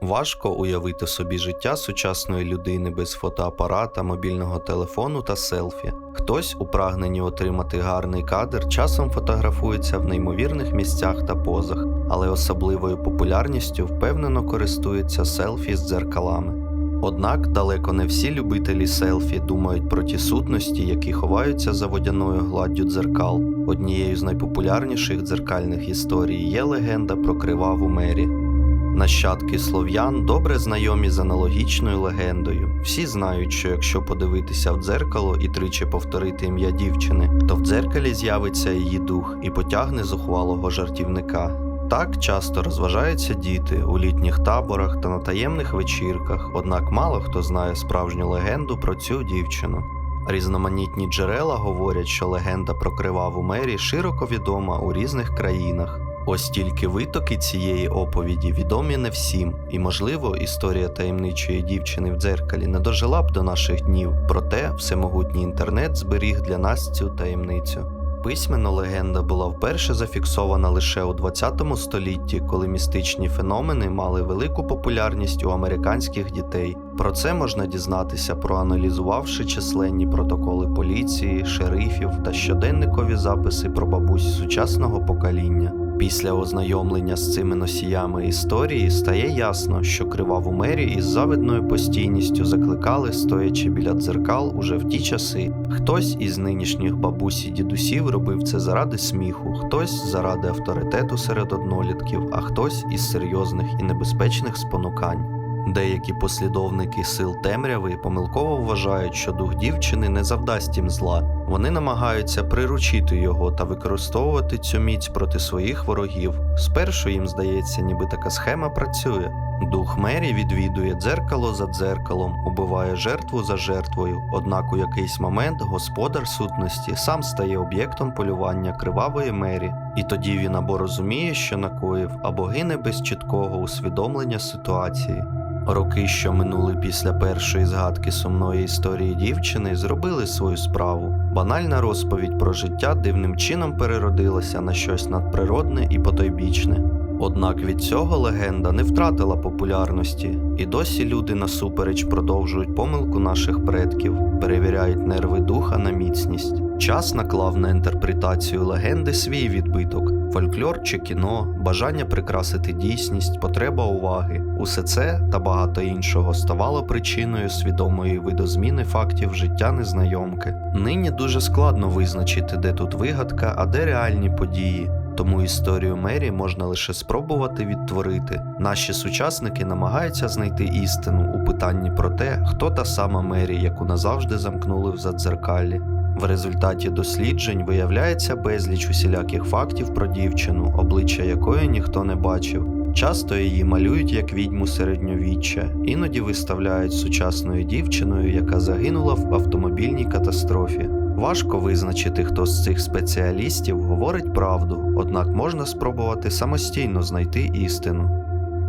Важко уявити собі життя сучасної людини без фотоапарата, мобільного телефону та селфі. Хтось, у прагненні отримати гарний кадр, часом фотографується в неймовірних місцях та позах, але особливою популярністю впевнено користується селфі з дзеркалами. Однак далеко не всі любителі селфі думають про ті сутності, які ховаються за водяною гладдю дзеркал. Однією з найпопулярніших дзеркальних історій є легенда про криваву Мері. Нащадки слов'ян добре знайомі з аналогічною легендою. Всі знають, що якщо подивитися в дзеркало і тричі повторити ім'я дівчини, то в дзеркалі з'явиться її дух і потягне зухвалого жартівника. Так часто розважаються діти у літніх таборах та на таємних вечірках, однак мало хто знає справжню легенду про цю дівчину. Різноманітні джерела говорять, що легенда про криваву Мері широко відома у різних країнах. Ось тільки витоки цієї оповіді відомі не всім, і, можливо, історія таємничої дівчини в дзеркалі не дожила б до наших днів, проте всемогутній інтернет зберіг для нас цю таємницю. Письменно легенда була вперше зафіксована лише у 20 столітті, коли містичні феномени мали велику популярність у американських дітей. Про це можна дізнатися, проаналізувавши численні протоколи поліції, шерифів та щоденникові записи про бабусь сучасного покоління. Після ознайомлення з цими носіями історії стає ясно, що криваву мері із завидною постійністю закликали, стоячи біля дзеркал уже в ті часи. Хтось із нинішніх бабусі дідусів робив це заради сміху, хтось заради авторитету серед однолітків, а хтось із серйозних і небезпечних спонукань. Деякі послідовники сил темряви помилково вважають, що дух дівчини не завдасть їм зла. Вони намагаються приручити його та використовувати цю міць проти своїх ворогів. Спершу їм здається, ніби така схема працює. Дух Мері відвідує дзеркало за дзеркалом, убиває жертву за жертвою. Однак у якийсь момент господар сутності сам стає об'єктом полювання кривавої Мері, і тоді він або розуміє, що накоїв, або гине без чіткого усвідомлення ситуації. Роки, що минули після першої згадки сумної історії дівчини, зробили свою справу. Банальна розповідь про життя дивним чином переродилася на щось надприродне і потойбічне. Однак від цього легенда не втратила популярності, і досі люди насупереч продовжують помилку наших предків, перевіряють нерви духа на міцність. Час наклав на інтерпретацію легенди свій відбиток: фольклор чи кіно, бажання прикрасити дійсність, потреба уваги. Усе це та багато іншого ставало причиною свідомої видозміни фактів життя незнайомки. Нині дуже складно визначити, де тут вигадка, а де реальні події. Тому історію Мері можна лише спробувати відтворити. Наші сучасники намагаються знайти істину у питанні про те, хто та сама Мері, яку назавжди замкнули в задзеркалі. В результаті досліджень виявляється безліч усіляких фактів про дівчину, обличчя якої ніхто не бачив. Часто її малюють як відьму середньовіччя, іноді виставляють сучасною дівчиною, яка загинула в автомобільній катастрофі. Важко визначити, хто з цих спеціалістів говорить правду, однак можна спробувати самостійно знайти істину.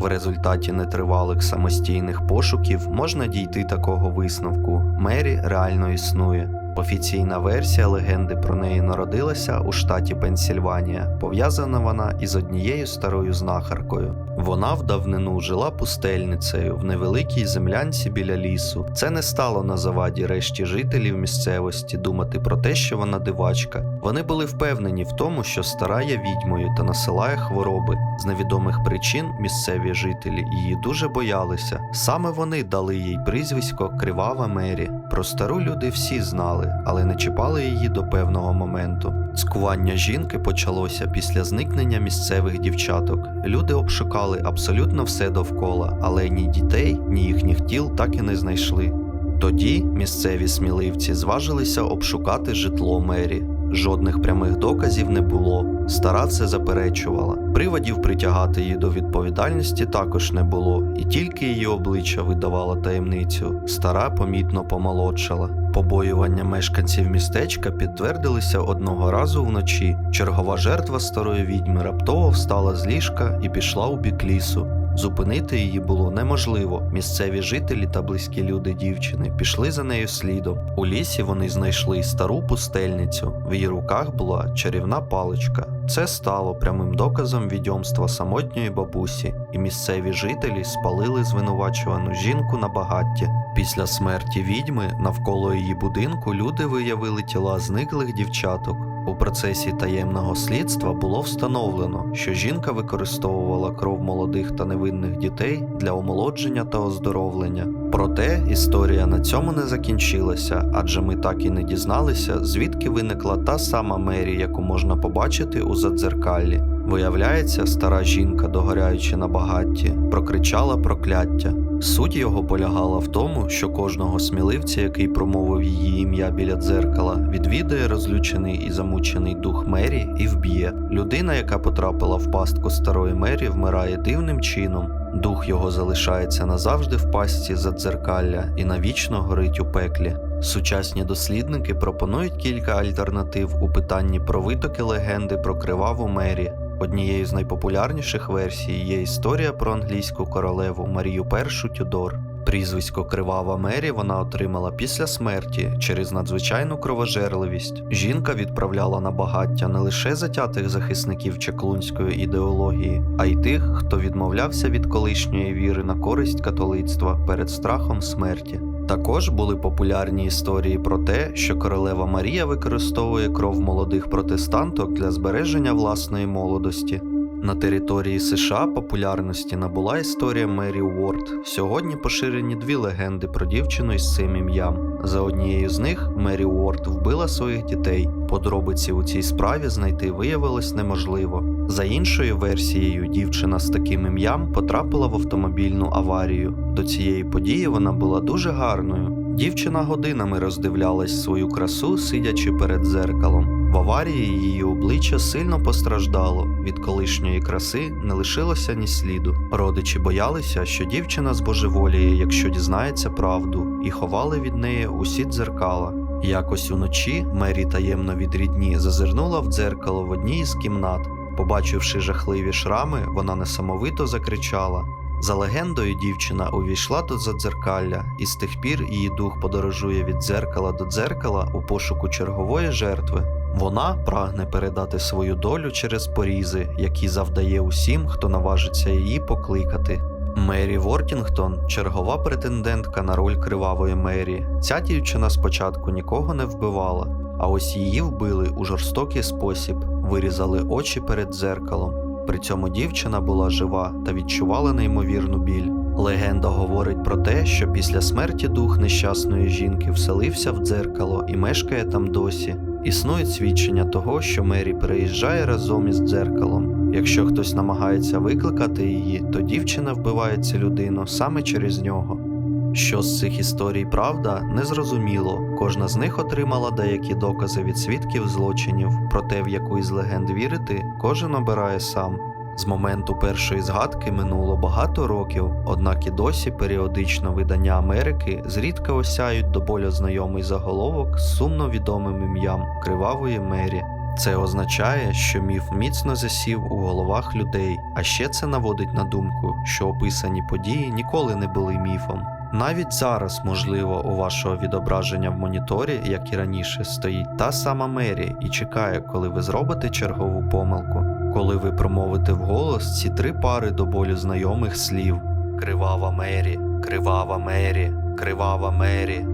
В результаті нетривалих самостійних пошуків можна дійти такого висновку: Мері реально існує. Офіційна версія легенди про неї народилася у штаті Пенсільванія. Пов'язана вона із однією старою знахаркою. Вона в давнину жила пустельницею в невеликій землянці біля лісу. Це не стало на заваді решті жителів місцевості думати про те, що вона дивачка. Вони були впевнені в тому, що стара є відьмою та насилає хвороби. З невідомих причин місцеві жителі її дуже боялися. Саме вони дали їй прізвисько Кривава Мері. Про стару люди всі знали, але не чіпали її до певного моменту. Цкування жінки почалося після зникнення місцевих дівчаток. Люди обшукали абсолютно все довкола, але ні дітей, ні їхніх тіл так і не знайшли. Тоді місцеві сміливці зважилися обшукати житло Мері. Жодних прямих доказів не було. Стара це заперечувала. Приводів притягати її до відповідальності також не було, і тільки її обличчя видавало таємницю. Стара помітно помолодшала. Побоювання мешканців містечка підтвердилися одного разу вночі. Чергова жертва старої відьми раптово встала з ліжка і пішла у бік лісу. Зупинити її було неможливо. Місцеві жителі та близькі люди дівчини пішли за нею слідом. У лісі вони знайшли стару пустельницю. В її руках була чарівна паличка. Це стало прямим доказом відьомства самотньої бабусі, і місцеві жителі спалили звинувачувану жінку на багатті. Після смерті відьми навколо її будинку люди виявили тіла зниклих дівчаток. У процесі таємного слідства було встановлено, що жінка використовувала кров молодих та невинних дітей для омолодження та оздоровлення. Проте історія на цьому не закінчилася, адже ми так і не дізналися, звідки виникла та сама Мері, яку можна побачити у задзеркаллі. Виявляється, стара жінка, догоряючи на багатті, прокричала прокляття. Суть його полягала в тому, що кожного сміливця, який промовив її ім'я біля дзеркала, відвідає розлючений і замучений дух Мері і вб'є. Людина, яка потрапила в пастку старої Мері, вмирає дивним чином. Дух його залишається назавжди в пастці задзеркалля і навічно горить у пеклі. Сучасні дослідники пропонують кілька альтернатив у питанні про витоки легенди про криваву Мері. Однією з найпопулярніших версій є історія про англійську королеву Марію І Тюдор. Прізвисько Кривава Мері вона отримала після смерті через надзвичайну кровожерливість. Жінка відправляла на багаття не лише затятих захисників чеклунської ідеології, а й тих, хто відмовлявся від колишньої віри на користь католицтва перед страхом смерті. Також були популярні історії про те, що королева Марія використовує кров молодих протестанток для збереження власної молодості. На території США популярності набула історія Мері Уорд. Сьогодні поширені дві легенди про дівчину із цим ім'ям. За однією з них Мері Уорд вбила своїх дітей. Подробиці у цій справі знайти виявилось неможливо. За іншою версією, дівчина з таким ім'ям потрапила в автомобільну аварію. До цієї події вона була дуже гарною. Дівчина годинами роздивлялась свою красу, сидячи перед дзеркалом. В аварії її обличчя сильно постраждало. Від колишньої краси не лишилося ні сліду. Родичі боялися, що дівчина збожеволіє, якщо дізнається правду, і ховали від неї усі дзеркала. Якось уночі Мері таємно від рідні зазирнула в дзеркало в одній із кімнат. Побачивши жахливі шрами, вона несамовито закричала. За легендою, дівчина увійшла до задзеркалля, і з тих пір її дух подорожує від дзеркала до дзеркала у пошуку чергової жертви. Вона прагне передати свою долю через порізи, які завдає усім, хто наважиться її покликати. Мері Вортінгтон чергова претендентка на роль кривавої Мері. Ця дівчина спочатку нікого не вбивала, а ось її вбили у жорстокий спосіб, вирізали очі перед дзеркалом. При цьому дівчина була жива та відчувала неймовірну біль. Легенда говорить про те, що після смерті дух нещасної жінки вселився в дзеркало і мешкає там досі. Існують свідчення того, що Мері переїжджає разом із дзеркалом. Якщо хтось намагається викликати її, то дівчина вбиває цю людину саме через нього. Що з цих історій правда, незрозуміло. Кожна з них отримала деякі докази від свідків злочинів, проте в яку із легенд вірити, кожен обирає сам. З моменту першої згадки минуло багато років, однак і досі періодично видання Америки зрідка осяють до болю знайомий заголовок з сумно відомим ім'ям Кривавої Мері. Це означає, що міф міцно засів у головах людей, а ще це наводить на думку, що описані події ніколи не були міфом. Навіть зараз, можливо, у вашого відображення в моніторі, як і раніше, стоїть та сама Мері і чекає, коли ви зробите чергову помилку, коли ви промовите вголос ці три пари до болю знайомих слів: Кривава Мері, Кривава Мері, Кривава Мері.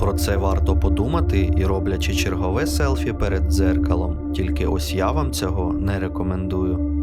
Про це варто подумати і роблячи чергове селфі перед дзеркалом. Тільки ось я вам цього не рекомендую.